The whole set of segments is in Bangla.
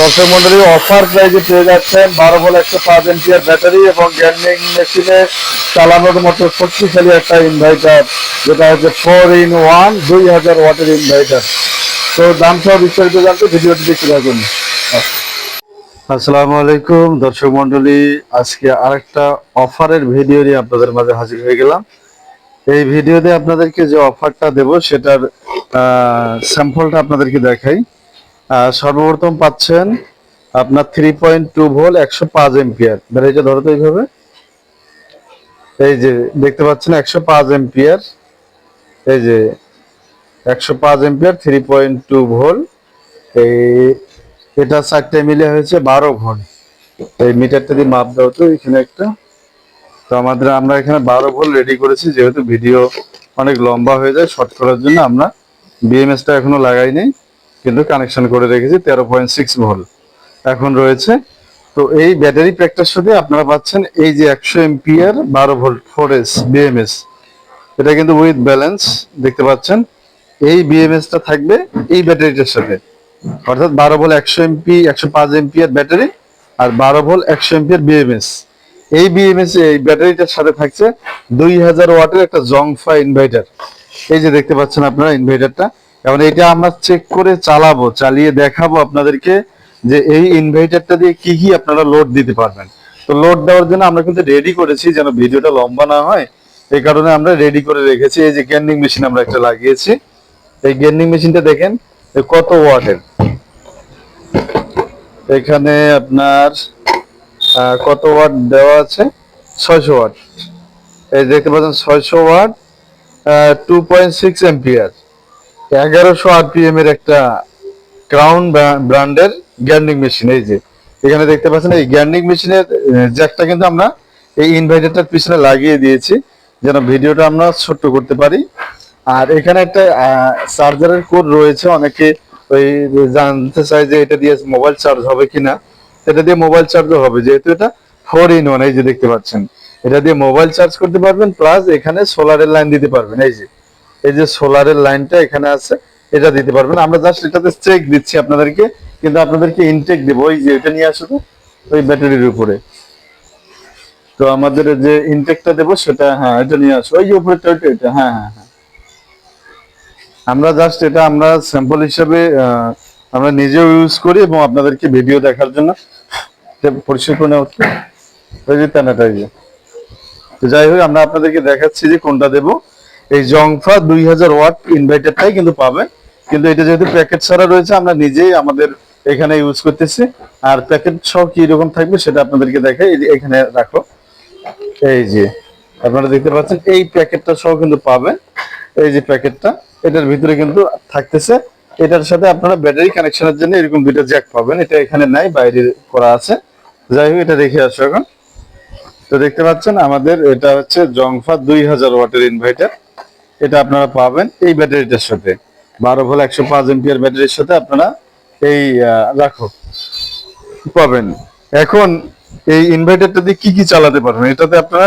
দর্শক মন্ডলী অফার প্রাইজে পেয়ে যাচ্ছেন বারো ভোল্ট একশো পাঁচ এমপিয়ার ব্যাটারি এবং গ্যান্ডিং মেশিনে চালানোর মতো শক্তিশালী একটা ইনভার্টার যেটা হচ্ছে ফোর ইন ওয়ান দুই হাজার ওয়াটের ইনভার্টার তো দাম সহ বিস্তারিত জানতে ভিডিওটি দেখতে থাকুন। আসসালামু আলাইকুম দর্শক মন্ডলী, আজকে আরেকটা অফারের ভিডিও নিয়ে আপনাদের মাঝে হাজির হয়ে গেলাম। এই ভিডিওতে আপনাদেরকে যে অফারটা দেব, সেটার স্যাম্পলটা আপনাদেরকে দেখাই। সর্বপ্রথম পাচ্ছেন আপনার থ্রি পয়েন্ট টু ভোল একশো পাঁচ এম্পিয়ার ব্যাটারিটা ধরো তো এইভাবে। এই যে দেখতে পাচ্ছেন একশো পাঁচ এম্পিয়ার এই যে একশো পাঁচ ampere three point two volt এই এটা চারটে মিলে হয়েছে বারো ভোল্ট এই মিটারটা দিয়ে মাপ দাও তো এখানে একটা। তো আমাদের, আমরা এখানে বারো ভোল্ট রেডি করেছি, যেহেতু ভিডিও অনেক লম্বা হয়ে যায় শর্ট করার জন্য আমরা বিএমএসটা এখনও লাগাই নাই। কিন্তু কানেকশন করে রেখেছি, তেরো পয়েন্ট সিক্স ভোল্ট এখন রয়েছে, তো এই ব্যাটারি প্যাকটার সাথে আপনারা পাচ্ছেন এই যে একশো এমপিয়ার বারো ভোল্ট ফোর এস বিএমএস এটা কিন্তু উইথ ব্যালেন্স দেখতে পাচ্ছেন। এই বিএমএসটা থাকবে এই ব্যাটারিটার সাথে। অর্থাৎ বারো ভোল্ট একশো এমপি, একশো পাঁচ এমপিয়ার ব্যাটারি আর বারো ভোল্ট একশো এমপিয়ার বিএমএস এই বিএমএস এই ব্যাটারিটার সাথে থাকছে দুই হাজার ওয়াটের একটা জংফা ইনভার্টার এই যে দেখতে পাচ্ছেন আপনারা ইনভার্টারটা এখন এটা আমরা চেক করে চালাবো, চালিয়ে দেখাবো আপনাদেরকে যে এই ইনভার্টারটা দিয়ে কি কি আপনারা লোড দিতে পারবেন। তো লোড দেওয়ার জন্য আমরা কিন্তু রেডি করেছি যেন ভিডিওটা লম্বা না হয়। এই কারণে আমরা রেডি করে রেখেছি। এই যে গ্যান্ডিং মেশিন আমরা একটা লাগিয়েছি। এই গ্যান্ডিং মেশিনটা দেখেন কত ওয়াটের? এখানে আপনার কত ওয়াট দেওয়া আছে? ছয়শো ওয়াট। এই দেখতে পাচ্ছেন, ছয়শো watt two point six ampere এগারোশো আরপিএম এর একটা ক্রাউন ব্র্যান্ডের গ্যান্ডিং মেশিন এই যে। এখানে দেখতে পাচ্ছেন, এই গ্যান্ডিং মেশিনের জ্যাকটা কিন্তু আমরা এই ইনভার্টারটার পিছনে লাগিয়ে দিয়েছি, যেন ভিডিওটা আমরা ছোট্ট করতে পারি। আর এখানে একটা চার্জারের কোড রয়েছে, অনেকে ওই জানতে চাই যে এটা দিয়ে মোবাইল চার্জ হবে কিনা। এটা দিয়ে মোবাইল চার্জও হবে, যেহেতু এটা ফোর ইন ওয়ান এই যে দেখতে পাচ্ছেন। এটা দিয়ে মোবাইল চার্জ করতে পারবেন প্লাস এখানে সোলারের লাইন দিতে পারবেন, এই যে। এই যে সোলারের লাইনটা এখানে আছে এটা দিতে পারবেন। আমরা জাস্ট এটাতে চেক দিচ্ছি আপনাদেরকে কিন্তু আপনাদেরকে ইনটেক দেবো। ওই যে এটা নিয়ে আসো তো, ওই ব্যাটারির উপরে। তো আমাদের যে ইনটেকটা দেবো সেটা হ্যাঁ এটা নিয়ে আসো। ওই যে ওইটা এটা হ্যাঁ হ্যাঁ হ্যাঁ। আমরা জাস্ট এটা আমরা স্যাম্পল হিসাবে আমরা নিজেও ইউজ করি এবং আপনাদেরকে ভিডিও দেখার জন্য। পরিষ্কার করে। ওই যে যে। তো যাই হোক আমরা আপনাদেরকে দেখাচ্ছি যে কোনটা দেব। এই জংফা দুই হাজার ওয়াট ইনভার্টারটাই কিন্তু পাবেন। কিন্তু এটা যেহেতু প্যাকেট ছাড়া রয়েছে, আমরা নিজেই আমাদের এখানে ইউজ করতেছি। আর প্যাকেট সহ কি রকম থাকবে সেটা আপনাদেরকে দেখাই। এখানে রাখো। এই যে, আপনারা দেখতে পাচ্ছেন, এই প্যাকেটটা সহ কিন্তু পাবেন। এই যে প্যাকেটটা এটার ভিতরে কিন্তু থাকতেছে। এটার সাথে আপনারা ব্যাটারি কানেকশনের জন্য এরকম দুইটা জ্যাক পাবেন। এটা এখানে নাই, বাইরে করা আছে। যাই হোক, এটা দেখে আসো এখন। তো দেখতে পাচ্ছেন, আমাদের এটা হচ্ছে জংফা দুই হাজার ওয়াটের ইনভার্টার এটা আপনারা পাবেন এই ব্যাটারিটার সাথে। বারো ভোল্ট একশো পাঁচ এমপিয়ার ব্যাটারির সাথে আপনারা এই রাখো, পাবেন। এখন এই ইনভার্টারটা দিয়ে কি কি চালাতে পারবেন? এটাতে আপনারা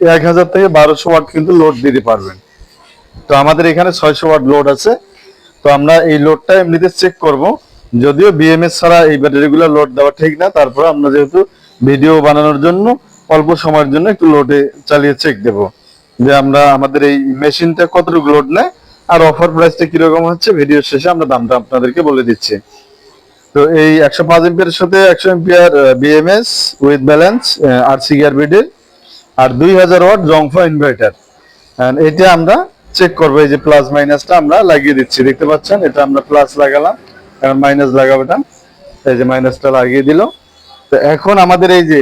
এক হাজার থেকে বারোশো ওয়াট কিন্তু লোড দিতে পারবেন। তো আমাদের এখানে ছয়শো ওয়াট লোড আছে। তো আমরা এই লোডটা এমনিতে চেক করব। যদিও বিএমএস ছাড়া এই ব্যাটারিগুলো লোড দেওয়া ঠিক না, তারপর আমরা যেহেতু ভিডিও বানানোর জন্য অল্প সময়ের জন্য একটু লোডে চালিয়ে চেক দেব। যে আমরা আমাদের এই মেশিনটা কতটুকু লোড নেয় আর অফার প্রাইসটা কীরকম হচ্ছে ভিডিও শেষে আমরা দামটা আপনাদেরকে বলে দিচ্ছি। তো এই একশো পাঁচ এমপিয়ার সাথে একশো এমপিয়ার বিএমএস উইথ ব্যালেন্স আর সিগিয়ার বিডের আর দুই হাজার ওয়াট জংফা ইনভার্টার এটা আমরা চেক করব, এই যে প্লাস মাইনাসটা আমরা লাগিয়ে দিচ্ছি। দেখতে পাচ্ছেন, এটা আমরা প্লাস লাগালাম, এখন মাইনাস লাগাবো এটা এই যে মাইনাসটা লাগিয়ে দিল। তো এখন আমাদের এই যে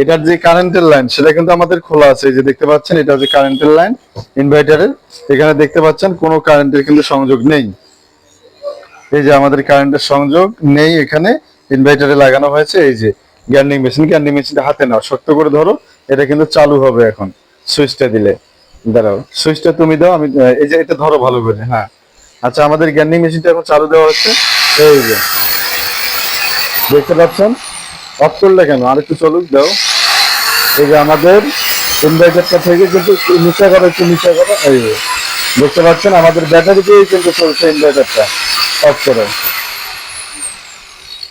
এটার যে কারেন্টের লাইন সেটা কিন্তু আমাদের খোলা আছে। যে দেখতে পাচ্ছেন, এটা হচ্ছে কারেন্টের লাইন ইনভার্টারের এখানে দেখতে পাচ্ছেন, কোনো কারেন্টের কিন্তু সংযোগ নেই। এই যে আমাদের কারেন্টের সংযোগ নেই এখানে ইনভার্টারে লাগানো হয়েছে। এই যে গ্যান্ডিং মেশিন গ্যান্ডিং মেশিনটা হাতে নাও। শক্ত করে ধরো, এটা কিন্তু চালু হবে এখন। সুইচটা দিলে। দাঁড়াও সুইচটা তুমি দাও, আমি, এই যে এটা ধরো ভালো করে হ্যাঁ। আচ্ছা আমাদের গ্যান্ডিং মেশিনটা এখন চালু দেওয়া হচ্ছে। এই যে, দেখতে পাচ্ছেন? অফ করলে কেন? আরেকটু চলুক, দাও। এই যে আমাদের ইনভার্টারটা থেকে কিন্তু নিচে করো, একটু নিচে করো, এই যে। দেখতে পাচ্ছেন আমাদের ব্যাটারি দিয়েই কিন্তু চলছে ইনভার্টারটা অফ করে।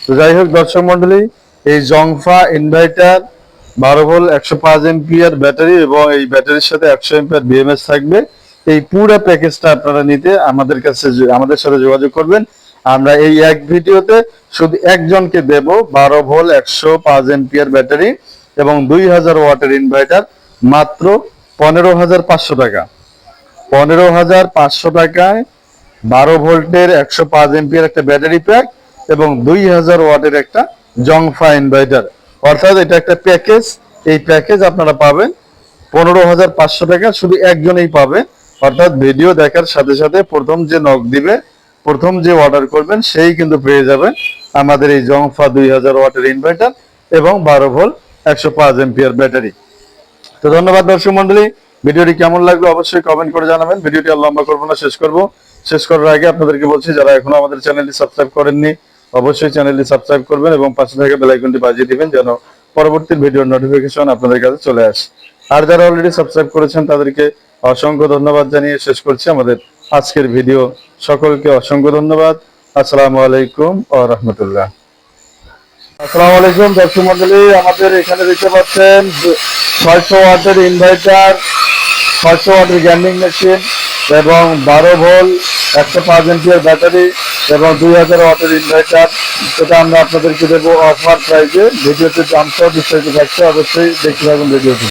তো যাই হোক, দর্শক মন্ডলী, এই জংফা ইনভার্টার বারো ভোল্ট একশো পাঁচ এমপিআর ব্যাটারি এবং এই ব্যাটারির সাথে একশো এমপিআর বিএমএস থাকবে। এই পুরো প্যাকেজটা আপনারা নিতে আমাদের কাছে আমাদের সাথে যোগাযোগ করবেন। আমরা এই এক ভিডিওতে শুধু একজনকে দেব, বারো ভোল একশো পাঁচ এমপিআর ব্যাটারি এবং দুই হাজার ওয়াটের ইনভার্টার মাত্র পনেরো হাজার পাঁচশো টাকা। পনেরো হাজার পাঁচশো টাকায় বারো ভোল্টের একশো পাঁচ এমপিয়ার একটা ব্যাটারি প্যাক এবং দুই হাজার ওয়াটের একটা জংফা ইনভার্টার অর্থাৎ এটা একটা প্যাকেজ এই প্যাকেজ আপনারা পাবেন পনেরো হাজার পাঁচশো টাকা, শুধু একজনেই পাবে অর্থাৎ ভিডিও দেখার সাথে সাথে প্রথম যে নক দিবে, প্রথম যে অর্ডার করবেন, সেই কিন্তু পেয়ে যাবেন আমাদের এই জংফা দুই হাজার ওয়াটের ইনভার্টার এবং বারো ভোল্ট একশো পাঁচ এমপিয়ার ব্যাটারি। তো ধন্যবাদ দর্শক মন্ডলী, ভিডিওটি কেমন লাগল অবশ্যই কমেন্ট করে জানাবেন। ভিডিওটি আর লম্বা করব না, শেষ করব। শেষ করার আগে আপনাদেরকে বলছি, যারা এখনও আমাদের চ্যানেলটি সাবস্ক্রাইব করেননি, অবশ্যই চ্যানেলটি সাবস্ক্রাইব করবেন এবং পাশে থাকা বেল আইকনটি বাজিয়ে দিবেন যেন পরবর্তী ভিডিওর নোটিফিকেশন আপনাদের কাছে চলে আসে। আর যারা অলরেডি সাবস্ক্রাইব করেছেন, তাদেরকে অসংখ্য ধন্যবাদ জানিয়ে শেষ করছি আমাদের আজকের ভিডিও। সকলকে অসংখ্য ধন্যবাদ। আসসালামু আলাইকুম ও রহমতুল্লাহ। আসসালামু আলাইকুম, দর্শক মন্ডলী, আমাদের এখানে দেখতে পাচ্ছেন ছয়শো ওয়াটের ইনভার্টার ছয়শো ওয়াটের গ্যান্ডিং মেশিন এবং বারো ভোল্ট একশো পাঁচ এমপিয়ার ব্যাটারি এবং দুই হাজার ওয়াটের ইনভার্টার সেটা আমরা আপনাদেরকে দেবো অফার প্রাইজে ভিডিওতে দাম বিস্তারিত থাকছে অবশ্যই দেখতে পাবেন ভিডিওটি।